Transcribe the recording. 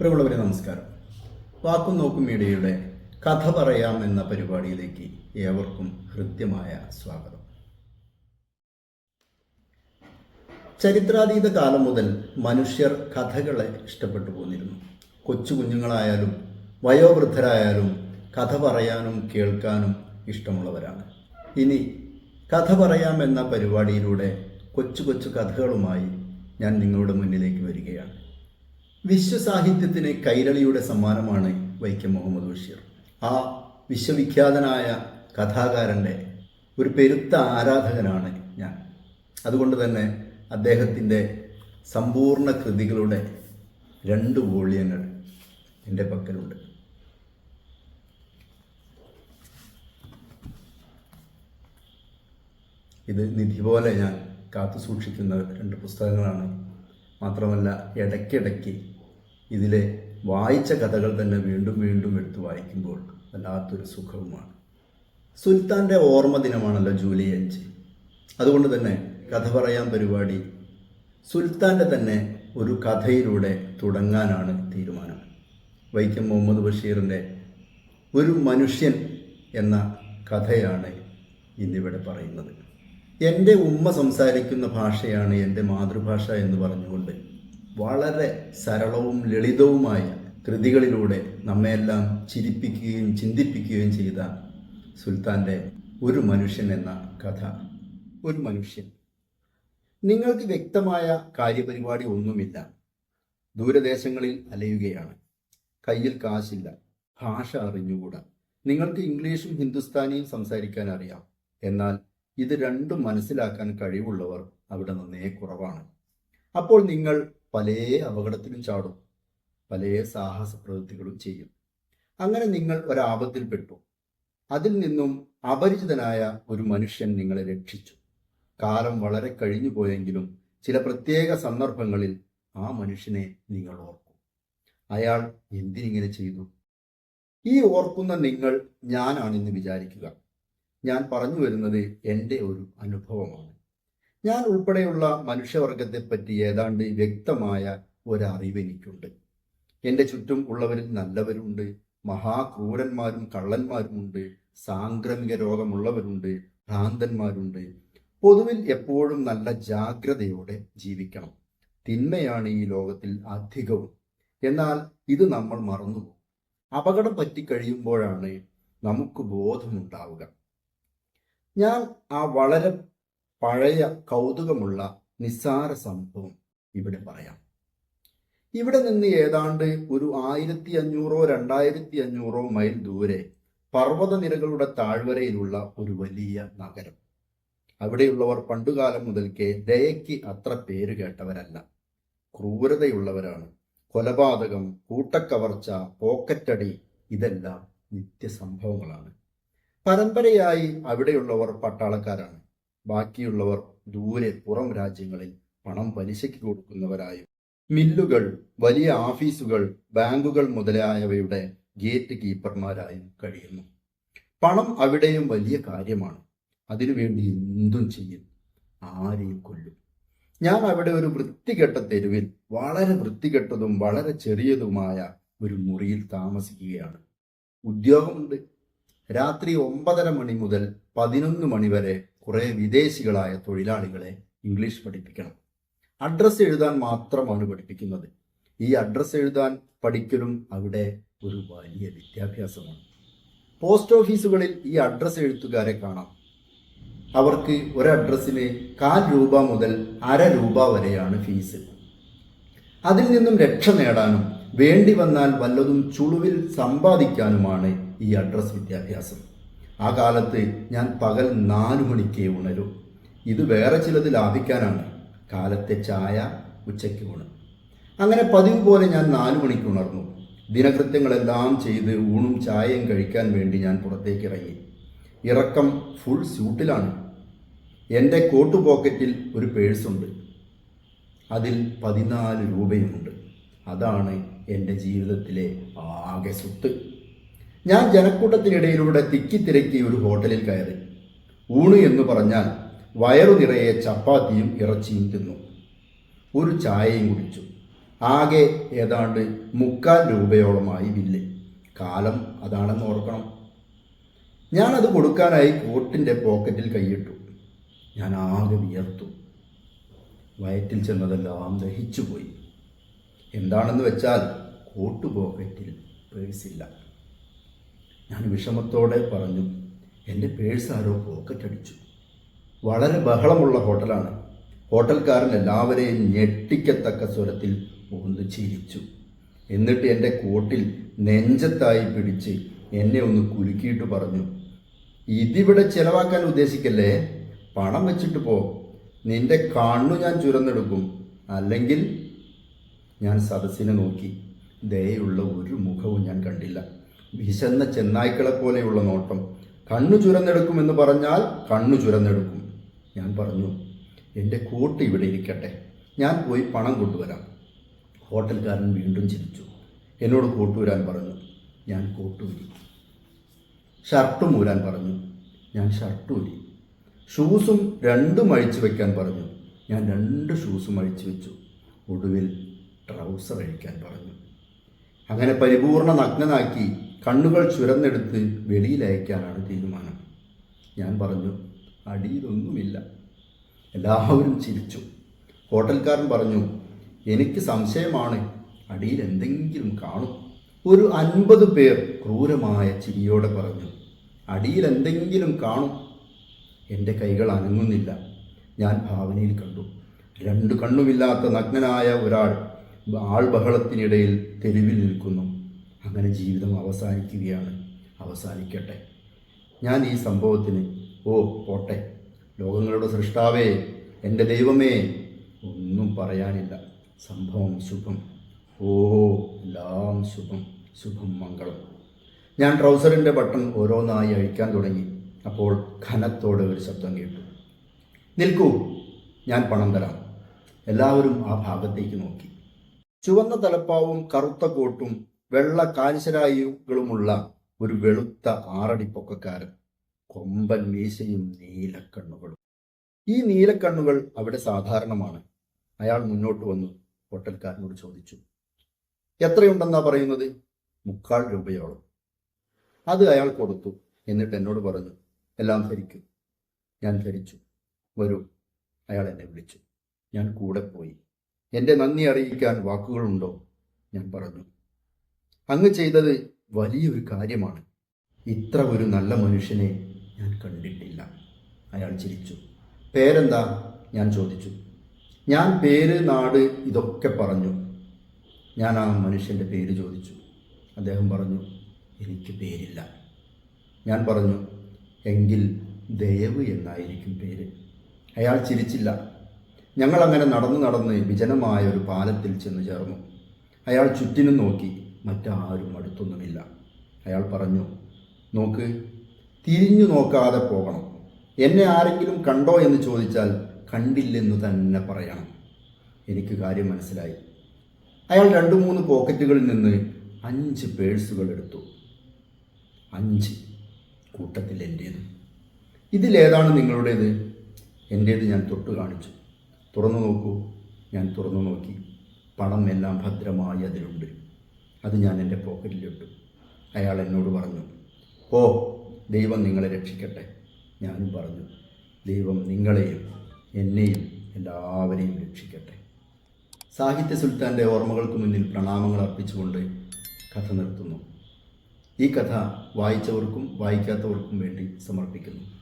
പ്രിയമുള്ളവരെ നമസ്കാരം. വാക്കും നോക്കും മീഡിയയുടെ കഥ പറയാം എന്ന പരിപാടിയിലേക്ക് ഏവർക്കും ഹൃദ്യമായ സ്വാഗതം. ചരിത്രാതീത കാലം മുതൽ മനുഷ്യർ കഥകളെ ഇഷ്ടപ്പെട്ടു പോന്നിരുന്നു. കൊച്ചു കുഞ്ഞുങ്ങളായാലും വയോവൃദ്ധരായാലും കഥ പറയാനും കേൾക്കാനും ഇഷ്ടമുള്ളവരാണ്. ഇനി കഥ പറയാം എന്ന പരിപാടിയിലൂടെ കൊച്ചു കൊച്ചു കഥകളുമായി ഞാൻ നിങ്ങളുടെ മുന്നിലേക്ക് വരികയാണ്. വിശ്വസാഹിത്യത്തിന് കൈരളിയുടെ സമ്മാനമാണ് വൈക്കം മുഹമ്മദ് ബഷീർ. ആ വിശ്വവിഖ്യാതനായ കഥാകാരന്റെ ഒരു പെരുത്ത ആരാധകനാണ് ഞാൻ. അതുകൊണ്ട് തന്നെ അദ്ദേഹത്തിന്റെ സമ്പൂർണ കൃതികളുടെ രണ്ട് വോളിയങ്ങൾ എന്റെ പക്കലുണ്ട്. ഇത് നിധി പോലെ ഞാൻ കാത്തു സൂക്ഷിക്കുന്ന രണ്ട് പുസ്തകങ്ങളാണ്. മാത്രമല്ല ഇടയ്ക്കിടയ്ക്ക് ഇതിലെ വായിച്ച കഥകൾ തന്നെ വീണ്ടും വീണ്ടും എടുത്ത് വായിക്കുമ്പോൾ വല്ലാത്തൊരു സുഖവുമാണ്. സുൽത്താന്റെ ഓർമ്മ ദിനമാണല്ലോ ജൂലൈ അഞ്ച്. അതുകൊണ്ട് തന്നെ കഥ പറയാൻ പരിപാടി സുൽത്താന്റെ തന്നെ ഒരു കഥയിലൂടെ തുടങ്ങാനാണ് തീരുമാനം. വൈക്കം മുഹമ്മദ് ബഷീറിന്റെ ഒരു മനുഷ്യൻ എന്ന കഥയാണ് ഇന്നിവിടെ പറയുന്നത്. എന്റെ ഉമ്മ സംസാരിക്കുന്ന ഭാഷയാണ് എന്റെ മാതൃഭാഷ എന്ന് പറഞ്ഞുകൊണ്ട് വളരെ സരളവും ലളിതവുമായ കൃതികളിലൂടെ നമ്മയെല്ലാം ചിരിപ്പിക്കുകയും ചിന്തിപ്പിക്കുകയും ചെയ്ത സുൽത്താന്റെ ഒരു മനുഷ്യൻ എന്ന കഥ. ഒരു മനുഷ്യൻ. നിങ്ങൾക്ക് വ്യക്തമായ കാര്യപരിപാടി ഒന്നുമില്ല. ദൂരദേശങ്ങളിൽ അലയുകയാണ്. കയ്യിൽ കാശില്ല. ഭാഷ അറിഞ്ഞുകൂടാ. നിങ്ങൾക്ക് ഇംഗ്ലീഷും ഹിന്ദുസ്ഥാനിയും സംസാരിക്കാൻ അറിയാം. എന്നാൽ ഇത് രണ്ടും മനസ്സിലാക്കാൻ കഴിവുള്ളവർ അവിടെ നന്നേ കുറവാണ്. അപ്പോൾ നിങ്ങൾ പല അപകടത്തിലും ചാടും. പല സാഹസ പ്രവൃത്തികളും ചെയ്യും. അങ്ങനെ നിങ്ങൾ ഒരാപത്തിൽപ്പെട്ടു. അതിൽ നിന്നും അപരിചിതനായ ഒരു മനുഷ്യൻ നിങ്ങളെ രക്ഷിച്ചു. കാലം വളരെ കഴിഞ്ഞു പോയെങ്കിലും ചില പ്രത്യേക സന്ദർഭങ്ങളിൽ ആ മനുഷ്യനെ നിങ്ങൾ ഓർക്കും. അയാൾ എന്തിനിങ്ങനെ ചെയ്തു? ഈ ഓർക്കുന്ന നിങ്ങൾ ഞാനാണെന്ന് വിചാരിക്കുക. ഞാൻ പറഞ്ഞു വരുന്നത് എന്റെ ഒരു അനുഭവമാണ്. ഞാൻ ഉൾപ്പെടെയുള്ള മനുഷ്യവർഗത്തെപ്പറ്റി ഏതാണ്ട് വ്യക്തമായ ഒരറിവ് എനിക്കുണ്ട് എന്റെ ചുറ്റും ഉള്ളവരിൽ നല്ലവരുണ്ട് മഹാക്രൂരന്മാരും കള്ളന്മാരുമുണ്ട് സാംക്രമിക രോഗമുള്ളവരുണ്ട് ഭ്രാന്തന്മാരുണ്ട്. പൊതുവിൽ എപ്പോഴും നല്ല ജാഗ്രതയോടെ ജീവിക്കണം. തിന്മയാണ് ഈ ലോകത്തിൽ അധികവും. എന്നാൽ ഇത് നമ്മൾ മറന്നുപോകും. അപകടം പറ്റിക്കഴിയുമ്പോഴാണ് നമുക്ക് ബോധമുണ്ടാവുക. ഞാൻ ആ വളരെ പഴയ കൗതുകമുള്ള നിസ്സാര സംഭവം ഇവിടെ പറയാം. ഇവിടെ നിന്ന് ഏതാണ്ട് ഒരു ആയിരത്തി അഞ്ഞൂറോ രണ്ടായിരത്തി അഞ്ഞൂറോ മൈൽ ദൂരെ പർവതനിരകളുടെ താഴ്വരയിലുള്ള ഒരു വലിയ നഗരം. അവിടെയുള്ളവർ പണ്ടുകാലം മുതൽക്കേ ദയയ്ക്ക് അത്ര പേര് കേട്ടവരല്ല. ക്രൂരതയുള്ളവരാണ്. കൊലപാതകം കൂട്ടക്കവർച്ച പോക്കറ്റടി ഇതെല്ലാം നിത്യസംഭവങ്ങളാണ്. പരമ്പരയായി അവിടെയുള്ളവർ പട്ടാളക്കാരാണ്. ബാക്കിയുള്ളവർ ദൂരെ പുറം രാജ്യങ്ങളിൽ പണം പലിശയ്ക്ക് കൊടുക്കുന്നവരായും. മില്ലുകൾ വലിയ ഓഫീസുകൾ ബാങ്കുകൾ മുതലായവയുടെ ഗേറ്റ് കീപ്പർമാരായും കഴിയുന്നു. പണം അവിടെയും വലിയ കാര്യമാണ്. അതിനുവേണ്ടി എന്തും ചെയ്യും. ആരെയും കൊല്ലും. ഞാൻ അവിടെ ഒരു വൃത്തികെട്ട തെരുവിൽ വളരെ വൃത്തികെട്ടതും വളരെ ചെറിയതുമായ ഒരു മുറിയിൽ താമസിക്കുകയാണ്. ഉദ്യോഗമുണ്ട്. രാത്രി ഒമ്പതര മണി മുതൽ പതിനൊന്ന് മണി വരെ കുറെ വിദേശികളായ തൊഴിലാളികളെ ഇംഗ്ലീഷ് പഠിപ്പിക്കണം. അഡ്രസ്സ് എഴുതാൻ മാത്രമാണ് പഠിപ്പിക്കുന്നത്. ഈ അഡ്രസ്സ് എഴുതാൻ പഠിക്കലും അവിടെ ഒരു വലിയ വിദ്യാഭ്യാസമാണ്. പോസ്റ്റ് ഓഫീസുകളിൽ ഈ അഡ്രസ്സ് എഴുത്തുകാരെ കാണാം. അവർക്ക് ഒരു കാൽ രൂപ മുതൽ അര രൂപ വരെയാണ് ഫീസ്. അതിൽ നിന്നും രക്ഷ നേടാനും വേണ്ടി വന്നാൽ വല്ലതും ചുളുവിൽ സമ്പാദിക്കാനുമാണ് ഈ അഡ്രസ് വിദ്യാഭ്യാസം. ആ കാലത്ത് ഞാൻ പകൽ നാലു മണിക്ക് ഉണരും. ഇത് വേറെ ചിലത് ലാഭിക്കാനാണ് കാലത്തെ ചായ ഉച്ചയ്ക്ക് ഊണ്. അങ്ങനെ പതിവ് പോലെ ഞാൻ നാലു മണിക്ക് ഉണർന്നു. ദിനകൃത്യങ്ങളെല്ലാം ചെയ്ത് ഊണും ചായയും കഴിക്കാൻ വേണ്ടി ഞാൻ പുറത്തേക്ക് ഇറങ്ങി ഇറക്കം ഫുൾ സ്യൂട്ടിലാണ് എന്റെ കോട്ട് പോക്കറ്റിൽ ഒരു പേഴ്സുണ്ട് അതിൽ പതിനാല് രൂപയുമുണ്ട്. അതാണ് എന്റെ ജീവിതത്തിലെ ആകെ സ്വത്ത്. ഞാൻ ജനക്കൂട്ടത്തിനിടയിലൂടെ തിക്കിത്തിരക്കി ഒരു ഹോട്ടലിൽ കയറി. ഊണ് എന്ന് പറഞ്ഞാൽ വയറു നിറയെ ചപ്പാത്തിയും ഇറച്ചിയും തിന്നു. ഒരു ചായയും കുടിച്ചു. ആകെ ഏതാണ്ട് മുക്കാൽ രൂപയോളമായി ബില്ല്. കാലം അതാണെന്ന് ഓർക്കണം. ഞാനത് കൊടുക്കാനായി കോട്ടിന്റെ പോക്കറ്റിൽ കൈയിട്ടു. ഞാൻ ആകെ വിയർത്തു. വയറ്റിൽ ചെന്നതെല്ലാം ദഹിച്ചുപോയി. എന്താണെന്ന് വെച്ചാൽ കോട്ട് പോക്കറ്റിൽ പേഴ്സില്ല ഞാൻ വിഷമത്തോടെ പറഞ്ഞു എന്റെ പേഴ്സ് ആരോ പോക്കറ്റ് അടിച്ചു. വളരെ ബഹളമുള്ള ഹോട്ടലാണ്. ഹോട്ടൽക്കാരൻ എല്ലാവരെയും ഞെട്ടിക്കത്തക്ക സ്വരത്തിൽ ഒന്ന് ചിരിച്ചു. എന്നിട്ട് എന്റെ കോട്ടിൽ നെഞ്ചത്തായി പിടിച്ച് എന്നെ ഒന്ന് കുലുക്കിയിട്ട് പറഞ്ഞു ഇതിവിടെ ചിലവാക്കാൻ ഉദ്ദേശിക്കല്ലേ? പണം വെച്ചിട്ട് പോ. നിന്റെ കണ്ണു ഞാൻ ചുരന്നെടുക്കും. അല്ലെങ്കിൽ ഞാൻ സദസ്സിനെ നോക്കി. ദയുള്ള ഒരു മുഖവും ഞാൻ കണ്ടില്ല. വിശന്ന ചെന്നായ്ക്കളെ പോലെയുള്ള നോട്ടം. കണ്ണു ചുരന്നെടുക്കുമെന്ന് പറഞ്ഞാൽ കണ്ണു ചുരന്നെടുക്കും. ഞാൻ പറഞ്ഞു എന്റെ കോട്ട് ഇവിടെ ഇരിക്കട്ടെ. ഞാൻ പോയി പണം കൊണ്ടുവരാം. ഹോട്ടൽക്കാരൻ വീണ്ടും ചിരിച്ചു. എന്നോട് കോട്ടൂരാൻ പറഞ്ഞു ഞാൻ കോട്ടൂരി ഷർട്ടും ഊരാൻ പറഞ്ഞു ഞാൻ ഷർട്ട് ഊരി ഷൂസും രണ്ടും അഴിച്ചു വയ്ക്കാൻ പറഞ്ഞു ഞാൻ രണ്ട് ഷൂസും അഴിച്ചു വെച്ചു. ഒടുവിൽ ട്രൗസർ അഴിക്കാൻ പറഞ്ഞു. അങ്ങനെ പരിപൂർണ നഗ്നനാക്കി കണ്ണുകൾ ചുരന്നെടുത്ത് വെളിയിലയക്കാനാണ് തീരുമാനം. ഞാൻ പറഞ്ഞു അടിയിലൊന്നുമില്ല. എല്ലാവരും ചിരിച്ചു. ഹോട്ടൽക്കാരൻ പറഞ്ഞു എനിക്ക് സംശയമാണ് അടിയിൽ എന്തെങ്കിലും കാണും. ഒരു അൻപത് പേർ ക്രൂരമായ ചിരിയോടെ പറഞ്ഞു അടിയിൽ എന്തെങ്കിലും കാണും. എന്റെ കൈകൾ അനങ്ങുന്നില്ല. ഞാൻ ഭാവനയിൽ കണ്ടു രണ്ട് കണ്ണുമില്ലാത്ത നഗ്നനായ ഒരാൾ ആൾബഹളത്തിനിടയിൽ തെരുവിൽ നിൽക്കുന്നു. അങ്ങനെ ജീവിതം അവസാനിക്കുകയാണ്. അവസാനിക്കട്ടെ. ഞാൻ ഈ സംഭവത്തിന് ഓ പോട്ടെ. ലോകങ്ങളുടെ സൃഷ്ടാവേ എന്റെ ദൈവമേ ഒന്നും പറയാനില്ല. സംഭവം ശുഭം. ഓ എല്ലാം ശുഭം. ശുഭം മംഗളം. ഞാൻ ട്രൗസറിന്റെ ബട്ടൺ ഓരോന്നായി അഴിക്കാൻ തുടങ്ങി. അപ്പോൾ ഖനത്തോടെ ഒരു ശബ്ദം കേട്ടു. നിൽക്കൂ ഞാൻ പണം തരാം. എല്ലാവരും ആ ഭാഗത്തേക്ക് നോക്കി. ചുവന്ന തലപ്പാവും കറുത്ത കോട്ടും വെള്ള കാഞ്ചരായുകളുമുള്ള ഒരു വെളുത്ത ആറടി പൊക്കക്കാരൻ കൊമ്പൻ മീശയും നീലക്കണ്ണുകളും. ഈ നീലക്കണ്ണുകൾ അവിടെ സാധാരണമാണ്. അയാൾ മുന്നോട്ട് വന്നു ഹോട്ടൽക്കാരനോട് ചോദിച്ചു എത്രയുണ്ടെന്നാ പറയുന്നത്? മുക്കാൽ രൂപയോളം. അത് അയാൾ കൊടുത്തു. എന്നിട്ട് എന്നോട് പറഞ്ഞു എല്ലാം ധരിക്കും ഞാൻ ധരിച്ചു വരൂ അയാൾ എന്നെ വിളിച്ചു. ഞാൻ കൂടെ പോയി. എന്റെ നന്ദി അറിയിക്കാൻ വാക്കുകളുണ്ടോ? ഞാൻ പറഞ്ഞു അങ്ങ് ചെയ്തത് വലിയൊരു കാര്യമാണ്. ഇത്ര ഒരു നല്ല മനുഷ്യനെ ഞാൻ കണ്ടിട്ടില്ല. അയാൾ ചിരിച്ചു. പേരെന്താ? ഞാൻ ചോദിച്ചു. ഞാൻ പേര് നാട് ഇതൊക്കെ പറഞ്ഞു. ഞാൻ ആ മനുഷ്യന്റെ പേര് ചോദിച്ചു. അദ്ദേഹം പറഞ്ഞു എനിക്ക് പേരില്ല. ഞാൻ പറഞ്ഞു എങ്കിൽ ദയവ് എന്നായിരിക്കും പേര്. അയാൾ ചിരിച്ചില്ല. ഞങ്ങളങ്ങനെ നടന്നു നടന്ന് വിജനമായ ഒരു പാലത്തിൽ ചെന്ന് ചേർന്നു. അയാൾ ചുറ്റിനും നോക്കി. മറ്റാരും അടുത്തൊന്നുമില്ല. അയാൾ പറഞ്ഞു നോക്ക് തിരിഞ്ഞു നോക്കാതെ പോകണം. എന്നെ ആരെങ്കിലും കണ്ടോ എന്ന് ചോദിച്ചാൽ കണ്ടില്ലെന്ന് തന്നെ പറയണം. എനിക്ക് കാര്യം മനസ്സിലായി. അയാൾ രണ്ട് മൂന്ന് പോക്കറ്റുകളിൽ നിന്ന് അഞ്ച് പേഴ്സുകൾ എടുത്തു. അഞ്ച്. കൂട്ടത്തിൽ എന്റേത് ഇതിലേതാണ് നിങ്ങളുടേത്? എന്റേത് ഞാൻ തൊട്ട് കാണിച്ചു. തുറന്നു നോക്കൂ. ഞാൻ തുറന്നു നോക്കി. പണം എല്ലാം ഭദ്രമായി അതിലുണ്ട്. അത് ഞാൻ എന്റെ പോക്കറ്റിലിട്ടു. അയാൾ എന്നോട് പറഞ്ഞു ഓ ദൈവം നിങ്ങളെ രക്ഷിക്കട്ടെ ഞാനും പറഞ്ഞു ദൈവം നിങ്ങളെയും എന്നെയും എല്ലാവരെയും രക്ഷിക്കട്ടെ. സാഹിത്യ സുൽത്താന്റെ ഓർമ്മകൾക്ക് മുന്നിൽ പ്രണാമങ്ങൾ അർപ്പിച്ചുകൊണ്ട് കഥ നിർത്തുന്നു. ഈ കഥ വായിച്ചവർക്കും വായിക്കാത്തവർക്കും വേണ്ടി സമർപ്പിക്കുന്നു.